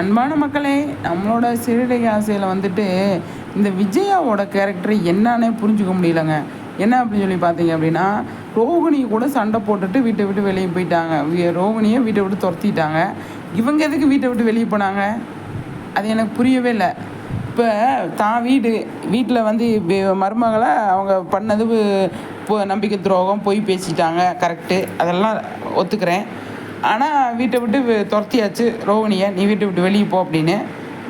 அன்பான மக்களே நம்மளோட சிறுடை ஆசையில் வந்துட்டு இந்த விஜயாவோட கேரக்டர் என்னன்னே புரிஞ்சுக்க முடியலங்க. என்ன அப்படின்னு சொல்லி பார்த்தீங்க அப்படின்னா ரோகிணி கூட சண்டை போட்டுட்டு வீட்டை விட்டு வெளியே போயிட்டாங்க. ரோகிணியை வீட்டை விட்டு துரத்திட்டாங்க. இவங்க எதுக்கு வீட்டை விட்டு வெளியே போனாங்க? அது எனக்கு புரியவே இல்லை. இப்போ தான் வீடு வீட்டில் வந்து மருமகளை அவங்க பண்ணது இப்போ நம்பிக்கை துரோகம் பொய் பேசிட்டாங்க கரெக்டு அதெல்லாம் ஒத்துக்கிறேன். ஆனால் வீட்டை விட்டு துரத்தியாச்சு. ரோகிணியை நீ வீட்டை விட்டு வெளியே போ அப்படின்னு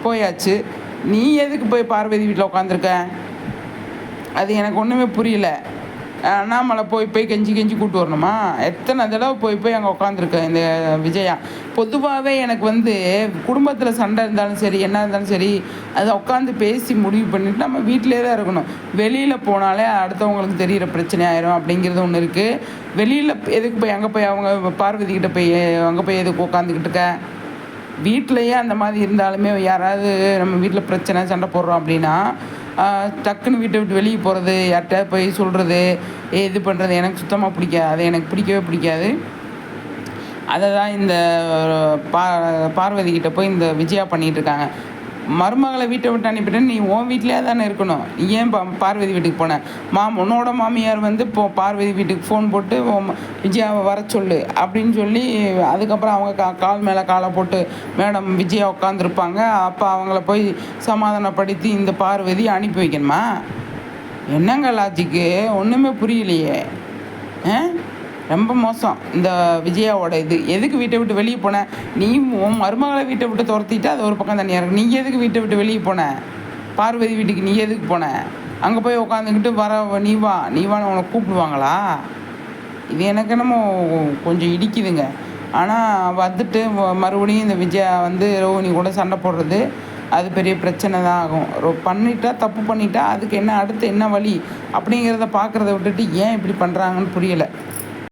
போயாச்சு. நீ எதுக்கு போய் பார்வதி வீட்டில் உட்காந்துருக்க அது எனக்கு ஒன்றுமே புரியல. அண்ணாமலை போய் போய் கெஞ்சி கெஞ்சி கூப்பிட்டு வரணுமா? எத்தனை தடவை போய் போய் அங்கே உட்காந்துருக்கேன் இந்த விஜயா. பொதுவாகவே எனக்கு வந்து குடும்பத்தில் சண்டை இருந்தாலும் சரி என்ன இருந்தாலும் சரி அதை உட்காந்து பேசி முடிவு பண்ணிட்டு நம்ம வீட்டிலே தான் இருக்கணும். வெளியில் போனாலே அடுத்தவங்களுக்கு தெரிகிற பிரச்சனை ஆயிரும் அப்படிங்கிறது ஒன்று இருக்குது வெளியில் எதுக்கு போய் அங்கே போய் அவங்க பார்வதிக்கிட்ட போய் அங்கே போய் எதுக்கு உட்காந்துக்கிட்டு இருக்க? வீட்டிலையே அந்த மாதிரி இருந்தாலுமே யாராவது நம்ம வீட்டில் பிரச்சனை சண்டை போடுறோம் அப்படின்னா டக்குன்னு வீட்டை விட்டு வெளியே போகிறது யார்கிட்ட போய் சொல்கிறது இது பண்ணுறது எனக்கு சுத்தமாக பிடிக்காது அது எனக்கு பிடிக்கவே பிடிக்காது. அதை தான் இந்த பா பார்வதிக்கிட்ட போய் இந்த விஜயா பண்ணிகிட்ருக்காங்க மருமகளை வீட்டை விட்டு அனுப்பிட்டேன். நீ உன் வீட்டிலே தானே இருக்கணும். நீ ஏன் பா பார்வதி வீட்டுக்கு போனேன் மாம் உன்னோட மாமியார் வந்து இப்போ பார்வதி வீட்டுக்கு ஃபோன் போட்டு விஜயாவை வர சொல்லு அப்படின்னு சொல்லி அதுக்கப்புறம் அவங்க கா கால் மேலே காலை போட்டு மேடம் விஜயா உட்காந்துருப்பாங்க அப்போ அவங்கள போய் சமாதானப்படுத்தி இந்த பார்வதி அனுப்பி வைக்கணுமா? என்னங்க லாஜிக்கு ஒன்றுமே புரியலையே. ஆ? ரொம்ப மோசம். இந்த விஜயாவோட இது. எதுக்கு வீட்டை விட்டு வெளியே போன? நீ உன் மருமகளை வீட்டை விட்டு துரத்திட்டு அது ஒரு பக்கம் தனியாக இருக்கு நீ எதுக்கு வீட்டை விட்டு வெளியே போன? பார்வதி வீட்டுக்கு நீ எதுக்கு போன? அங்கே போய் உட்காந்துக்கிட்டு வர நீ வா நீ வான்னு உனக்கு கூப்பிடுவாங்களா? இது எனக்கு என்னமோ கொஞ்சம் இடிக்குதுங்க. ஆனால் வந்துட்டு மறுபடியும் இந்த விஜயா வந்து ரோஹினி கூட சண்டை போடுறது அது பெரிய பிரச்சனை தான் ஆகும். ரோ பண்ணிட்டா தப்பு பண்ணிட்டா அதுக்கு என்ன அடுத்து என்ன வழி அப்படிங்கிறத பார்க்குறத விட்டுட்டு ஏன் இப்படி பண்ணுறாங்கன்னு புரியலை.